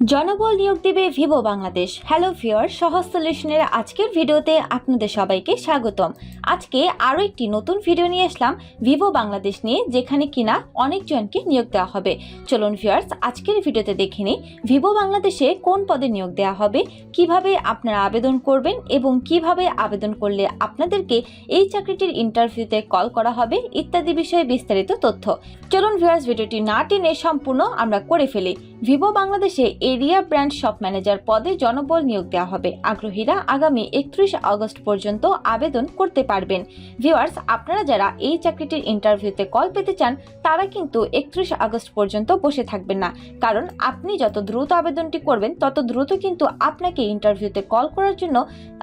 জনবল নিয়োগ দেবে ভিভো বাংলাদেশ। হ্যালো ভিওর সহজ সলিউশনের আজকের ভিডিওতে আপনাদের সবাইকে স্বাগতম। আজকে আরও একটি নতুন ভিডিও নিয়ে আসলাম ভিভো বাংলাদেশ নিয়ে, যেখানে কিনা অনেকজনকে নিয়োগ দেওয়া হবে। চলুন ভিওয়ার্স আজকের ভিডিওতে দেখে নিই ভিভো বাংলাদেশে কোন পদে নিয়োগ দেওয়া হবে, কীভাবে আপনারা আবেদন করবেন এবং কীভাবে আবেদন করলে আপনাদেরকে এই চাকরিটির ইন্টারভিউতে কল করা হবে ইত্যাদি বিষয়ে বিস্তারিত তথ্য। চলুন ভিউয়ার্স ভিডিওটি না টেনে সম্পূর্ণ আমরা করে ফেলি। ভিভো বাংলাদেশে এরিয়া ব্র্যান্ড শপ ম্যানেজার পদে জনবল নিয়োগ দেওয়া হবে। আগ্রহীরা আগামী একত্রিশ আগস্ট পর্যন্ত আবেদন করতে পারবেন। ভিওয়ার্স আপনারা যারা এই চাকরিটির ইন্টারভিউতে কল পেতে চান, তারা কিন্তু একত্রিশ আগস্ট পর্যন্ত বসে থাকবেন না। কারণ আপনি যত দ্রুত আবেদনটি করবেন, তত দ্রুত কিন্তু আপনাকে ইন্টারভিউতে কল করার জন্য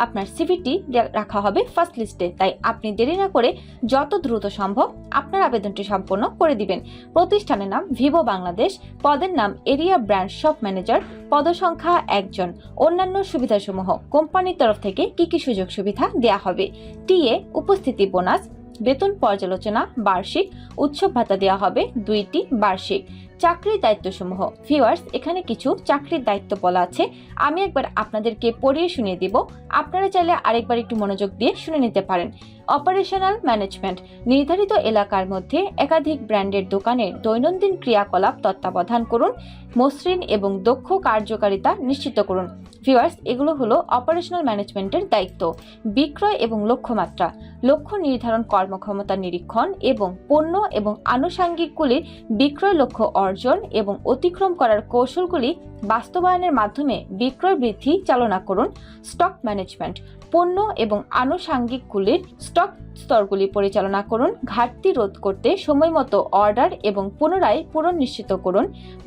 আপনার সিভিটি রাখা হবে ফার্স্ট লিস্টে। তাই আপনি দেরি না করে যত দ্রুত সম্ভব আপনার আবেদনটি সম্পন্ন করে দিবেন। প্রতিষ্ঠানের নাম ভিভো বাংলাদেশ, পদের নাম এরিয়া ব্র্যান্ড শপ ম্যানেজার পদসংখ্যা একজন, অন্যান্য সুবিধাসমূহ। কোম্পানির তরফ থেকে কি কি সুযোগ সুবিধা দেয়া হবে? টিএ, উপস্থিতি বোনাস, বেতন পর্যালোচনা, বার্ষিক উৎসব ভাতা দেওয়া হবে, দুইটি বার্ষিক। চাকরির দায়িত্বসমূহ। ভিউয়ার্স এখানে কিছু চাকরির দায়িত্ব বলা আছে। আমি একবার আপনাদেরকে পড়িয়ে শুনিয়ে দিব। আপনারা চাইলে আরেকবার একটু মনোযোগ দিয়ে শুনে নিতে পারেন। Operational management. নির্ধারিত এলাকার মধ্যে একাধিক ব্র্যান্ডের দোকানের দৈনন্দিন ক্রিয়াকলাপ তত্ত্বাবধান করুন, মসৃণ এবং দক্ষ কার্যকারিতা নিশ্চিত করুন। ভিউয়ার্স, এগুলো হলো অপারেশনাল ম্যানেজমেন্টের দায়িত্ব, বিক্রয় এবং লক্ষ্যমাত্রা, লক্ষ্য নির্ধারণ কর্মক্ষমতা নিরীক্ষণ এবং পণ্য এবং আনুষাঙ্গিকগুলির বিক্রয় লক্ষ্য অর্জন এবং অতিক্রম করার কৌশলগুলি বাস্তবায়নের মাধ্যমে বিক্রয় বৃদ্ধি চালনা করুন। স্টক ম্যানেজমেন্ট পণ্য এবং আনুষাঙ্গিকগুলির স্টক স্তরগুলি পরিচালনা করুন, ঘাটতি রোধ করতে সময়মতো অর্ডার এবং পুনরায় পূরণ নিশ্চিত করুন,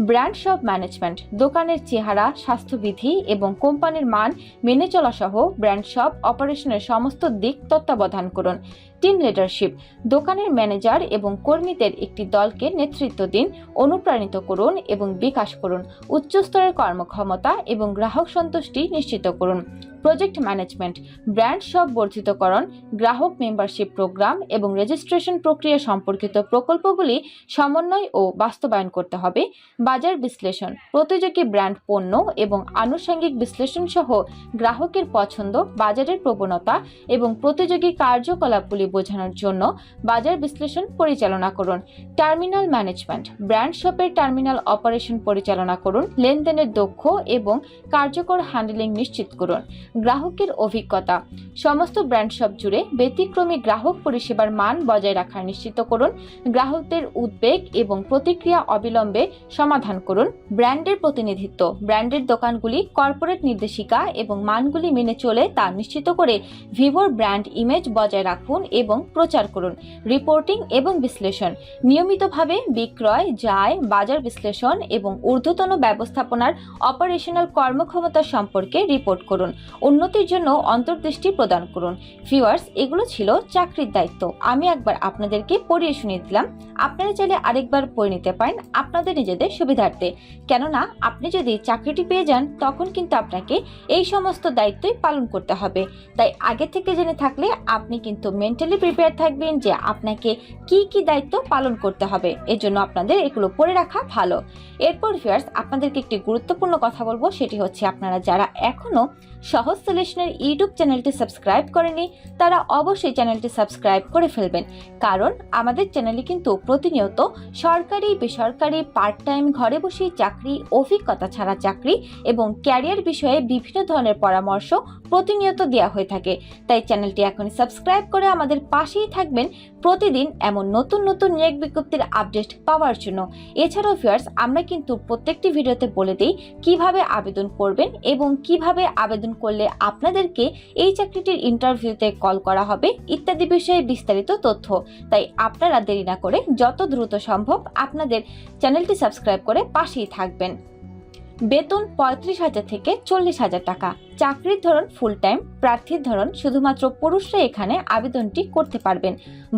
ব্র্যান্ড শপ ম্যানেজমেন্ট, দোকানের চেহারা, স্বাস্থ্যবিধি এবং কোম্পানির মান মেনে চলা সহ ব্র্যান্ড শপ অপারেশনের সমস্ত দিক তত্ত্বাবধান করুন। টিম লিডারশিপ দোকানের ম্যানেজার এবং কর্মীদের একটি দলকে নেতৃত্ব দিন, অনুপ্রাণিত করুন এবং বিকাশ করুন। উচ্চস্তরের কর্মক্ষমতা এবং গ্রাহক সন্তুষ্টি নিশ্চিত করুন। প্রজেক্ট ম্যানেজমেন্ট, ব্র্যান্ড সব বর্ধিতকরণ গ্রাহক মেম্বারশিপ প্রোগ্রাম এবং রেজিস্ট্রেশন প্রক্রিয়া সম্পর্কিত প্রকল্পগুলি সমন্বয় ও বাস্তবায়ন করতে হবে। বাজার বিশ্লেষণ, প্রতিযোগী ব্র্যান্ড পণ্য এবং আনুষঙ্গিক বিশ্লেষণ সহ গ্রাহকের পছন্দ, বাজারের প্রবণতা এবং প্রতিযোগী কার্যকলাপগুলি বোঝানোর জন্য বাজার বিশ্লেষণ পরিচালনা করুন। টার্মিনাল ম্যানেজমেন্ট, ব্র্যান্ড শপের টার্মিনাল অপারেশন পরিচালনা করুন, লেনদেনের দক্ষ এবং কার্যকর হ্যান্ডেলিং নিশ্চিত করুন। গ্রাহকের অভিজ্ঞতা, সমস্ত ব্র্যান্ড শপ জুড়ে ব্যতিক্রমী গ্রাহক পরিষেবার মান বজায় রাখার নিশ্চিত করুন। গ্রাহকদের উদ্বেগ এবং প্রতিক্রিয়া অবিলম্বে সমাধান করুন। ব্র্যান্ডের প্রতিনিধিত্ব, ব্র্যান্ডের দোকানগুলি, কর্পোরেট নির্দেশিকা এবং মানগুলি মেনে চলে তা নিশ্চিত করে ভিভোর ব্র্যান্ড ইমেজ বজায় রাখুন এবং প্রচার করুন। রিপোর্টিং এবং বিশ্লেষণ, নিয়মিতভাবে বিক্রয়, যায়, বাজার বিশ্লেষণ এবং ঊর্ধ্বতন ব্যবস্থাপনার অপারেশনাল কর্মক্ষমতা সম্পর্কে রিপোর্ট করুন। উন্নতির জন্য অন্তর্দৃষ্টি প্রদান করুন। ভিউয়ার্স, এগুলো ছিল চাকরির দায়িত্ব। আমি একবার আপনাদেরকে পড়িয়ে শুনিয়ে দিলাম। আপনারা চাইলে আরেকবার পড়ে নিতে পারেন আপনাদের নিজেদের সুবিধার্থে। কেননা, আপনি যদি চাকরিটি পেয়ে যান, তখন কিন্তু আপনাকে এই সমস্ত দায়িত্বই পালন করতে হবে। তাই আগে থেকে জেনে থাকলে আপনি কিন্তু মেন্টালি প্রিপেয়ার থাকবেন যে আপনাকে কি কি দায়িত্ব পালন করতে হবে। এর জন্য আপনাদের এগুলো পড়ে রাখা ভালো। এরপর ভিউয়ার্স আপনাদেরকে একটি গুরুত্বপূর্ণ কথা বলব, সেটি হচ্ছে আপনারা যারা এখনও সহজ সলিউশনের ইউটিউব চ্যানেলটি সাবস্ক্রাইব করেনি তারা অবশ্যই চ্যানেলটি সাবস্ক্রাইব করে ফেলবেন। কারণ আমাদের চ্যানেলে কিন্তু প্রতিনিয়ত সরকারি, বেসরকারি পার্ট টাইম ঘরে বসেই চাকরি, অভিজ্ঞতা ছাড়া চাকরি এবং ক্যারিয়ার বিষয়ে বিভিন্ন ধরনের পরামর্শ প্রতিনিয়ত দেওয়া হয়ে থাকে। তাই চ্যানেলটি এখনই সাবস্ক্রাইব করে আমাদের পাশেই থাকবেন প্রতিদিন এমন নতুন নতুন নিয়োগ বিজ্ঞপ্তির আপডেট পাওয়ার জন্য। এছাড়াও ভিউয়ার্স আমরা কিন্তু প্রত্যেকটি ভিডিওতে বলে দিই কীভাবে আবেদন করবেন এবং কীভাবে আবেদন করলে আপনাদেরকে এই চাকরিটির ইন্টারভিউতে কল করা হবে ইত্যাদি বিষয়ে বিস্তারিত তথ্য। তাই আপনারা দেরি না করে যত দ্রুত সম্ভব আপনাদের চ্যানেলটি সাবস্ক্রাইব করে পাশেই থাকবেন। বেতন পঁয়ত্রিশ হাজার থেকে চল্লিশ হাজার টাকা। চাকরির ধরন ফুল টাইম প্রার্থীর ধরন শুধুমাত্র পুরুষরা এখানে আবেদনটি করতে পারবেন।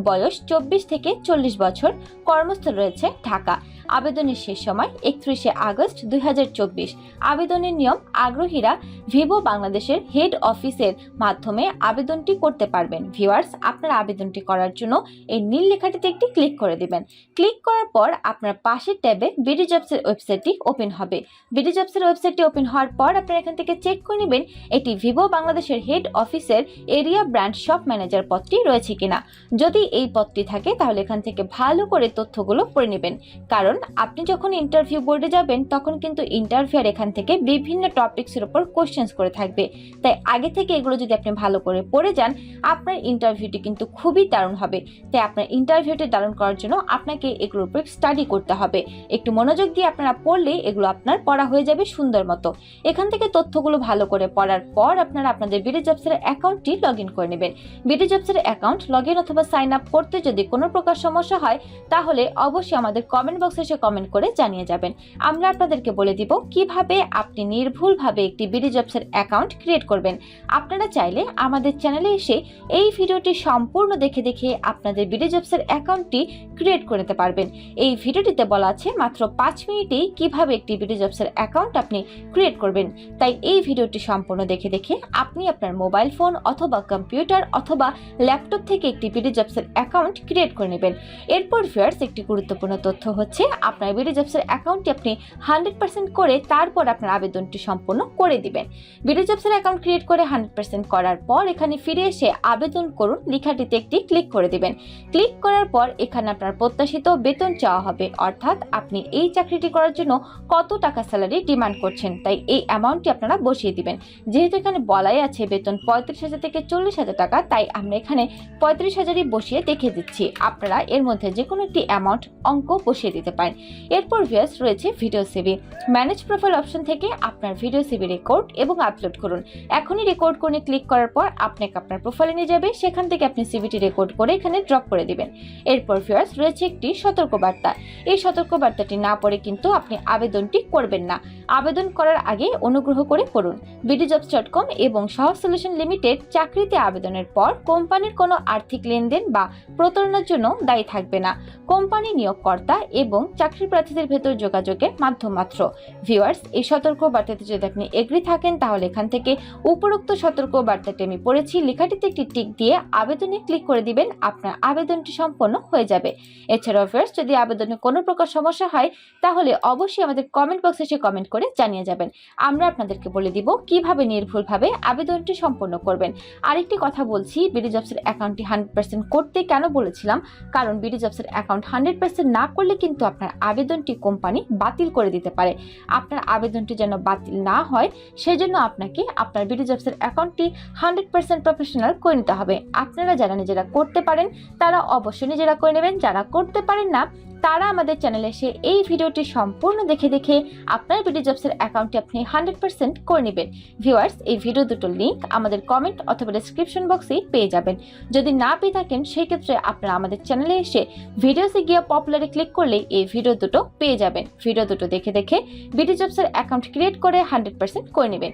বয়স চব্বিশ থেকে চল্লিশ বছর, কর্মস্থল রয়েছে ঢাকা। আবেদনের শেষ সময় একত্রিশে আগস্ট দুই হাজার চব্বিশ। আবেদনের নিয়ম আগ্রহীরা ভিভো বাংলাদেশের হেড অফিসের মাধ্যমে আবেদনটি করতে পারবেন। ভিউয়ার্স, আপনার আবেদনটি করার জন্য এই নীল লেখাটিতে একটি ক্লিক করে দিবেন। ক্লিক করার পর আপনার পাশের ট্যাবে বিডি জবসের ওয়েবসাইটটি ওপেন হবে। বিডি জবসের ওয়েবসাইটটি ওপেন হওয়ার পর আপনারা এখান থেকে চেক করে নেবেন এটি ভিভো বাংলাদেশের হেড অফিসের এরিয়া ব্র্যান্ড শপ ম্যানেজার পদটি রয়েছে কিনা। যদি এই পদটি থাকে, তাহলে এখান থেকে ভালো করে তথ্যগুলো পড়ে নেবেন। কারণ আপনি যখন ইন্টারভিউ বোর্ডে যাবেন, তখন কিন্তু ইন্টারভিউয়ার এখান থেকে বিভিন্ন টপিকসের উপর কোশ্চেন্স করে থাকবে। তাই আগে থেকে এগুলো যদি আপনি ভালো করে পড়ে যান, আপনার ইন্টারভিউটি কিন্তু খুবই দারুণ হবে। তাই আপনার ইন্টারভিউটি দারুণ করার জন্য আপনাকে এগুলোর উপর স্টাডি করতে হবে। একটু মনোযোগ দিয়ে আপনারা পড়লে এগুলো আপনার পড়া হয়ে যাবে সুন্দর মতো। এখান থেকে তথ্যগুলো ভালো করে পড়ার পর আপনারা আপনাদের বিডি জবসের অ্যাকাউন্টটি লগ ইন করে নেবেন। বিডি জবসের অ্যাকাউন্ট লগ ইন অথবা সাইন আপ করতে যদি কোনো প্রকার সমস্যা হয়, তাহলে অবশ্যই আমাদের কমেন্ট বক্সে এসে কমেন্ট করে জানিয়ে যাবেন। আমরা আপনাদেরকে বলে দিব কীভাবে আপনি নির্ভুলভাবে একটি বিডি জবসের অ্যাকাউন্ট ক্রিয়েট করবেন। আপনারা চাইলে আমাদের চ্যানেলে এসে এই ভিডিওটি সম্পূর্ণ দেখে দেখে আপনাদের বিডি জবসের অ্যাকাউন্টটি ক্রিয়েট করে নিতে পারবেন। এই ভিডিওটিতে বলা আছে মাত্র পাঁচ মিনিটেই কীভাবে একটি বিডি জবসের অ্যাকাউন্ট আপনি ক্রিয়েট করবেন। তাই এই ভিডিওটি সম্পূর্ণ দেখে দেখে আপনি আপনার মোবাইল ফোন অথবা কম্পিউটার অথবা ল্যাপটপ থেকে একটি বিডি জবসের অ্যাকাউন্ট ক্রিয়েট করে নেবেন। এরপর ফিয়ার্স একটি গুরুত্বপূর্ণ তথ্য হচ্ছে আপনার বিডি জবসের অ্যাকাউন্টটি আপনি হান্ড্রেড পার্সেন্ট করে তারপর আপনার আবেদনটি সম্পূর্ণ করে দিবেন। বিডি জবসের অ্যাকাউন্ট ক্রিয়েট করে হান্ড্রেড পার্সেন্ট করার পর এখানে ফিরে এসে আবেদন করুন, লেখাটিতে একটি ক্লিক করে দিবেন। ক্লিক করার পর এখানে আপনার প্রত্যাশিত বেতন চাওয়া হবে। অর্থাৎ আপনি এই চাকরিটি করার জন্য কত টাকা স্যালারি ডিমান্ড করছেন, তাই এই অ্যামাউন্টটি আপনারা বসিয়ে দিবেন। যেহেতু এখানে বলাই আছে বেতন পঁয়ত্রিশ হাজার থেকে চল্লিশ হাজার টাকা, তাই আমরা এখানে পঁয়ত্রিশ হাজারই বসিয়ে দেখে দিচ্ছি। আপনারা এর মধ্যে যে কোনো একটি অ্যামাউন্ট অঙ্ক বসিয়ে দিতে পারেন। এরপর ভিয়াস রয়েছে video CV manage profile option থেকে আপনার ভিডিও সিবি রেকর্ড এবং আপলোড করুন। এখনই রেকর্ড করে ক্লিক করার পর আপনাকে আপনার প্রোফাইলে নিয়ে যাবে। সেখান থেকে আপনি সিবিটি রেকর্ড করে এখানে ড্রপ করে দিবেন। এরপর ভিউয়ার্স রয়েছে একটি সতর্কবার্তা। এই সতর্কবার্তাটি না পড়ে কিন্তু আপনি আবেদনটি করবেন না। আবেদন করার আগে অনুগ্রহ করে করুন। বিডিজবস ডট কম এবং সহজ সলিউশন লিমিটেড চাকরিতে আবেদনের পর কোম্পানির কোনো আর্থিক লেনদেন বা প্রতারণার জন্য দায়ী থাকবে না। কোম্পানি নিয়োগকর্তা এবং চাকরি প্রার্থীদের ভেতর যোগাযোগের মাধ্যম মাত্র। ভিউয়ার্স, এই সতর্ক বার্তাতে যদি আপনি এগ্রি থাকেন, তাহলে এখান থেকে উপরোক্ত সতর্ক বার্তাটি আমি পড়েছি। লেখাটিতে একটি টিক দিয়ে আবেদনে ক্লিক করে দিবেন, আপনার আবেদনটি সম্পন্ন হয়ে যাবে। এছাড়াও ভিউয়ার্স, যদি আবেদনে কোনো প্রকার সমস্যা হয়, তাহলে অবশ্যই আমাদের কমেন্ট বক্সে এসে কমেন্ট করে জানিয়ে যাবেন। আমরা আপনাদেরকে বলে দিব কীভাবে নির্ভুলভাবে আবেদনটি সম্পন্ন করবেন। আরেকটি কথা বলছি, বিডি জবসের অ্যাকাউন্টটি হান্ড্রেড পার্সেন্ট করতে কেন বলেছিলাম? কারণ বিডি জবসের অ্যাকাউন্ট হান্ড্রেড পার্সেন্ট না করলে কিন্তু আপনার আবেদনটি কোম্পানি বাতিল করে দিতে পারে। আপনার আবেদনটি যেন বাতিল না হয়, সেজন্য আপনাকে আপনার বিডি জবসের অ্যাকাউন্টটি হান্ড্রেড পার্সেন্ট প্রফেশনাল করে নিতে হবে। আপনারা যারা নিজেরা করতে পারেন, তারা অবশ্যই নিজেরা করে নেবেন। যারা করতে পারেন না, তারা আমাদের চ্যানেলে এসে এই ভিডিওটি সম্পূর্ণ দেখে দেখে আপনার বিডি জবসের অ্যাকাউন্টটি আপনি হান্ড্রেড পার্সেন্ট করে নেবেন। ভিউয়ার্স, এই ভিডিও দুটোর লিঙ্ক আমাদের কমেন্ট অথবা ডিসক্রিপশন বক্সেই পেয়ে যাবেন। যদি না পেয়ে থাকেন সেই ক্ষেত্রে আপনারা আমাদের চ্যানেলে এসে ভিডিওসে গিয়ে পপুলারে ক্লিক করলেই এই ভিডিও দুটো পেয়ে যাবেন। ভিডিও দুটো দেখে দেখে বিডি জবসের অ্যাকাউন্ট ক্রিয়েট করে হান্ড্রেড পার্সেন্ট করে নেবেন।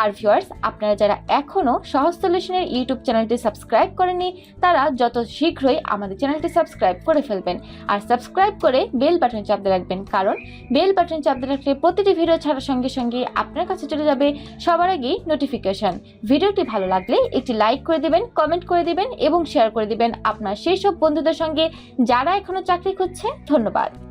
আর ভিউয়ার্স আপনারা যারা এখনও সহজ সলিউশনের ইউটিউব চ্যানেলটি সাবস্ক্রাইব করেনি তারা যত শীঘ্রই আমাদের চ্যানেলটি সাবস্ক্রাইব করে ফেলবেন। আর সাবস্ক্রাইব করে বেল বাটন চাপতে রাখবেন, কারণ বেল বাটন চাপতে রাখলে প্রতিটি ভিডিও ছাড়ার সঙ্গে সঙ্গে আপনার কাছে চলে যাবে। সবার আগেই নোটিফিকেশন ভিডিওটি ভালো লাগলে একটি লাইক করে দিবেন কমেন্ট করে দিবেন এবং শেয়ার করে দিবেন আপনার সেই সব বন্ধুদের সঙ্গে যারা এখনও চাকরি খুঁজছে। ধন্যবাদ।